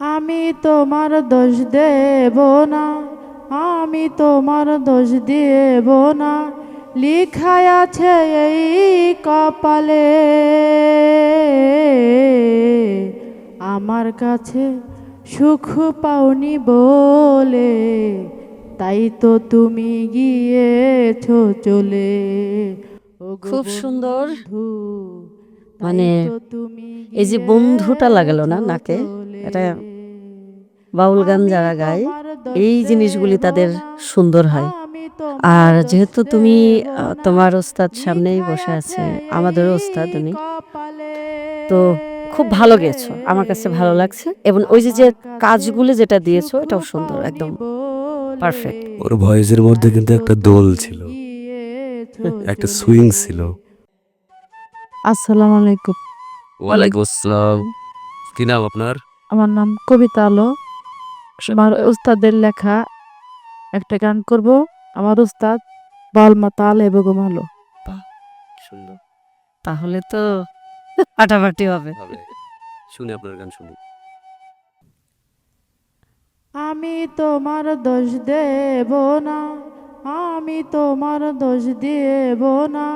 আমি তোমার দোষ দেব না আমি তোমার দোষ দেব না। লিখায় আছে এই কপালে আমার কাছে সুখ পাওনি বলে তাই তো তুমি গিয়েছো চলে। ও খুব সুন্দর। মানে এই যে বন্ধুটা লাগালো না নাকে এটা বাউল গান যারা গায় এই জিনিসগুলি তাদের সুন্দর হয়। আর যেহেতু তুমি আহ, তোমার ওস্তাদ সামনেই বসে আছে আমাদের ওস্তাদ উনি তো খুব ভালো গেছো আমার কাছে ভালো লাগছে। এবং ওই যে যে কাজগুলো যেটা দিয়েছ এটাও সুন্দর একদম পারফেক্ট ওর ভয়েসের মধ্যে কিন্তু একটা দোল ছিল একটা সুইং ছিল। আসসালামু আলাইকুম। ওয়ালাইকুম আসসালাম। কি নাম আপনার? আমার নাম কবিতা আলো। আমার উস্তাদের লেখা একটা গান করব। আমার উস্তাদ বালমা তাল বেগম আলো সুন্দর। তাহলে তো ফাটাফাটি হবে। হবে। শুনি আপনার গান শুনি। আমি তোমার দোষ দেব না আমি তোমার দোষ দেব না।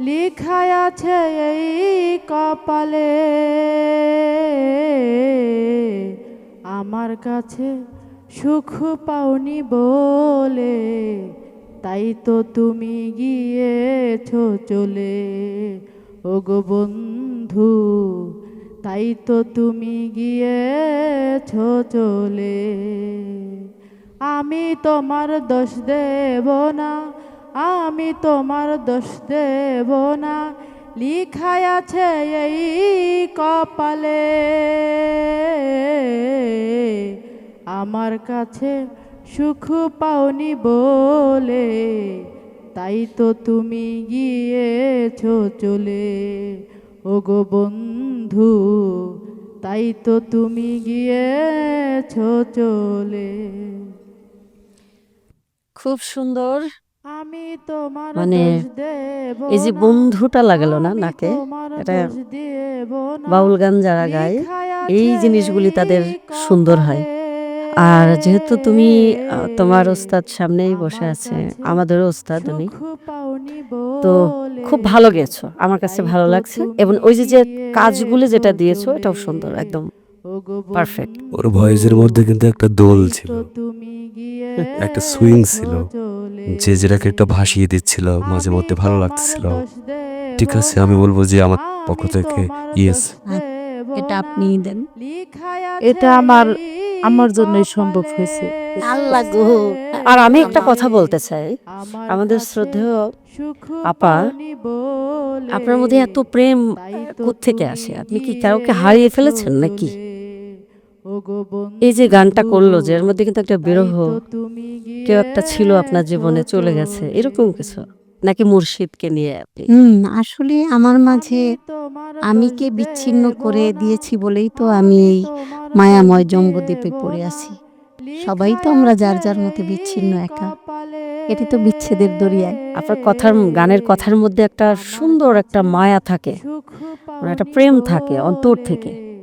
লিখায় আছে এই কপালে। আমার কাছে সুখ পাওনি বলে, তাই তো তুমি গিয়েছ চলে। ও গো বন্ধু, তাই তো তুমি গিয়েছো চলে। আমি তোমার দোষ দেব না, আমি তোমার দোষ দেব না লিখায় আছে এই কপালে। আমার কাছে সুখ পাওনি বলে, তাই তো তুমি গিয়েছো চলে। ও গো বন্ধু, তাই তো তুমি গিয়েছো চলে। খুব সুন্দর মানে এই যে বন্ধুটা লাগালো না নাকে এটা বাউল গান যারা গায় এই জিনিসগুলি তাদের সুন্দর হয়। আর যেহেতু তুমি তোমার ওস্তাদ সামনেই বসে আছে আমাদের ওস্তাদ উনি তো খুব ভালো গেছো আমার কাছে ভালো লাগছে। এবং ওই যে যে কাজগুলো যেটা দিয়েছ এটাও সুন্দর একদম। পারফেক্ট ওর ভয়েসের মধ্যে কিন্তু একটা দোল ছিল। একটা সুইং ছিল। যে যেটাকে একটা ভাসিয়ে দিচ্ছিল মাঝে মধ্যে আমি ভালো তোমার লাগতেছিল। ঠিক আছে আমি বলব যে আমার পক্ষ থেকে ইয়েস দোষ এটা আপনি দেন। এটা আমার আমার জন্যই সম্ভব হয়েছে। আল্লাহ গো। আর আমি একটা কথা বলতে চাই। আমাদের শ্রদ্ধেয় সুখ আপা, আপনার মধ্যে এত প্রেম তো আসে? আপনি কি কাউকে হারিয়ে ফেলেছেন নাকি? এই যে গানটা করল যে এর মধ্যে কিন্তু একটা বিরহ কেউ একটা ছিল আপনার জীবনে চলে গেছে এরকম কিছু? নাকি মুর্শিদকে নিয়ে আপনি? হুম আসলে আমার মাঝে আমিকে বিচ্ছিন্ন করে দিয়েছি বলেই তো আমি এই মায়াময় জম্বদ্বীপে পড়ে আছি। সবাই তো আমরা যার যার মতো বিচ্ছিন্ন একা। এটি তো বিচ্ছেদের দরিয়ায় আপনার কথার গানের কথার মধ্যে একটা সুন্দর একটা মায়া থাকে। একটা প্রেম থাকে অন্তর থেকে।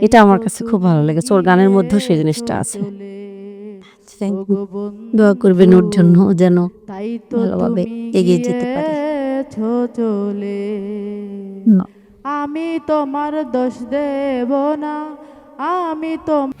এটা আমার কাছে খুব ভালো লেগেছে। ওর গানের মধ্যেও সেই জিনিসটা আছে। দোয়া করবেন ওর জন্য যেন তাই তো ভালোভাবে তুমি এগিয়ে যেতে পারে। চলে। না। আমি তোমার দোষ দেব না। আমি তোমার